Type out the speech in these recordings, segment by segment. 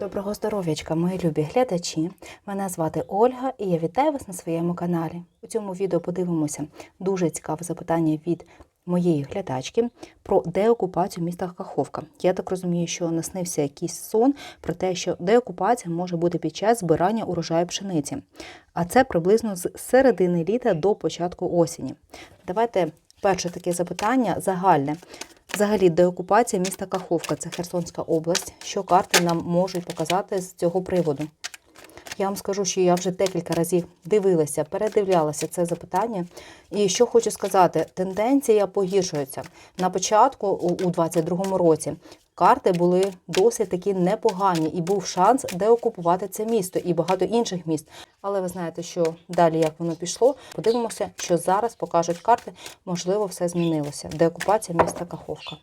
Доброго здоров'ячка, мої любі глядачі. Мене звати Ольга і я вітаю вас на своєму каналі. У цьому відео подивимося дуже цікаве запитання від моєї глядачки про деокупацію міста Каховка. Я так розумію, що наснився якийсь сон про те, що деокупація може бути під час збирання урожаю пшениці. А це приблизно з середини літа до початку осені. Давайте перше таке запитання загальне. Взагалі, деокупація міста Каховка, це Херсонська область. Що карти нам можуть показати з цього приводу? Я вам скажу, що я вже декілька разів дивилася, передивлялася це запитання. І що хочу сказати, тенденція погіршується. На початку, у 2022 році, карти були досить такі непогані, і був шанс деокупувати це місто і багато інших міст. Але ви знаєте, що далі як воно пішло. Подивимося, що зараз покажуть карти. Можливо, все змінилося. Деокупація міста Каховка.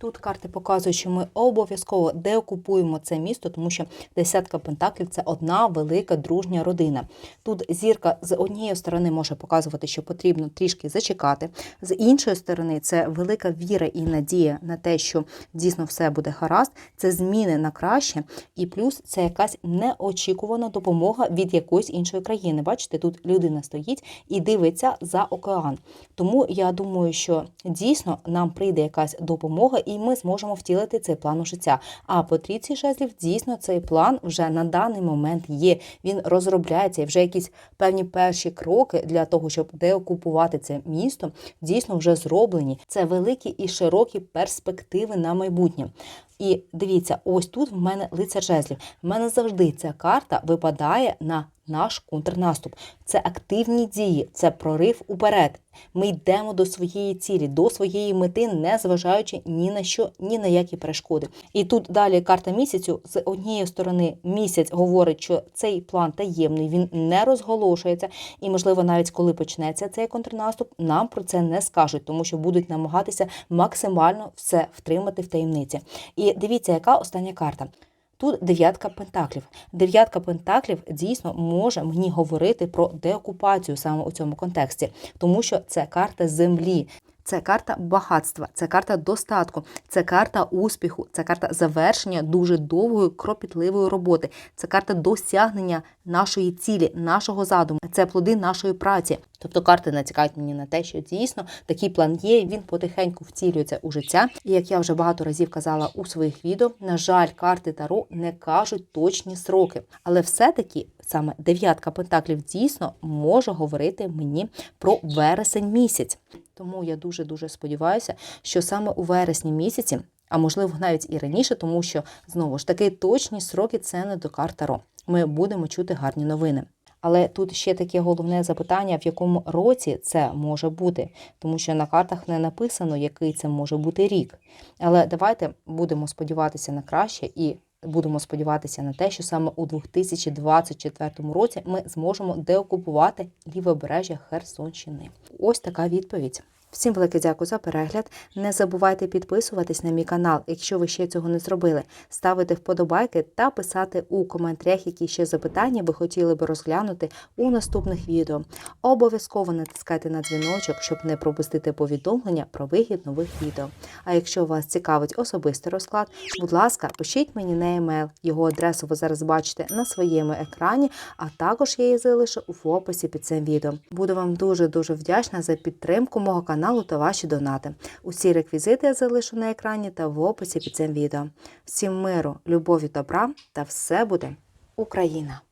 Тут карти показують, що ми обов'язково деокупуємо це місто, тому що десятка пентаклів це одна велика дружня родина. Тут зірка з однієї сторони може показувати, що потрібно трішки зачекати. З іншої сторони, це велика віра і надія на те, що дійсно все буде гаразд. Це зміни на краще, і плюс це якась неочікувана допомога від якоїсь іншої країни. Бачите, тут людина стоїть і дивиться за океан. Тому я думаю, що дійсно нам прийде якась допомога і ми зможемо втілити цей план у життя. А по трійці жезлів дійсно цей план вже на даний момент є. Він розробляється і вже якісь певні перші кроки для того, щоб деокупувати це місто, дійсно вже зроблені. Це великі і широкі перспективи на майбутнє. І дивіться, ось тут в мене лицар жезлів. В мене завжди ця карта випадає на наш контрнаступ. Це активні дії, це прорив уперед. Ми йдемо до своєї цілі, до своєї мети, не зважаючи ні на що, ні на які перешкоди. І тут далі карта місяцю з однієї сторони місяць говорить, що цей план таємний, він не розголошується, і можливо, навіть коли почнеться цей контрнаступ, нам про це не скажуть, тому що будуть намагатися максимально все втримати в таємниці. І дивіться, яка остання карта. Тут дев'ятка пентаклів. Дев'ятка пентаклів дійсно може мені говорити про деокупацію саме у цьому контексті, тому що це карта землі. Це карта багатства, це карта достатку, це карта успіху, це карта завершення дуже довгої кропітливої роботи, це карта досягнення нашої цілі, нашого задуму, це плоди нашої праці. Тобто карти натякають мені на те, що дійсно такий план є. Він потихеньку втілюється у життя. І як я вже багато разів казала у своїх відео, на жаль, карти Таро не кажуть точні сроки, але все-таки саме дев'ятка пентаклів дійсно може говорити мені про вересень місяць. Тому я дуже дуже сподіваюся, що саме у вересні місяці, а можливо навіть і раніше, тому що знову ж таки точні сроки це не до карт Таро. Ми будемо чути гарні новини. Але тут ще таке головне запитання, в якому році це може бути, тому що на картах не написано, який це може бути рік. Але давайте будемо сподіватися на краще і будемо сподіватися на те, що саме у 2024 році ми зможемо деокупувати лівобережжя Херсонщини. Ось така відповідь. Всім велике дякую за перегляд. Не забувайте підписуватись на мій канал, якщо ви ще цього не зробили, ставити вподобайки та писати у коментарях, які ще запитання ви хотіли би розглянути у наступних відео. Обов'язково натискайте на дзвіночок, щоб не пропустити повідомлення про вихід нових відео. А якщо вас цікавить особистий розклад, будь ласка, пишіть мені на емейл. Його адресу ви зараз бачите на своєму екрані, а також я її залишу в описі під цим відео. Буду вам дуже дуже вдячна за підтримку мого каналу каналу та ваші донати. Усі реквізити я залишу на екрані та в описі під цим відео. Всім миру, любові, добра та все буде Україна!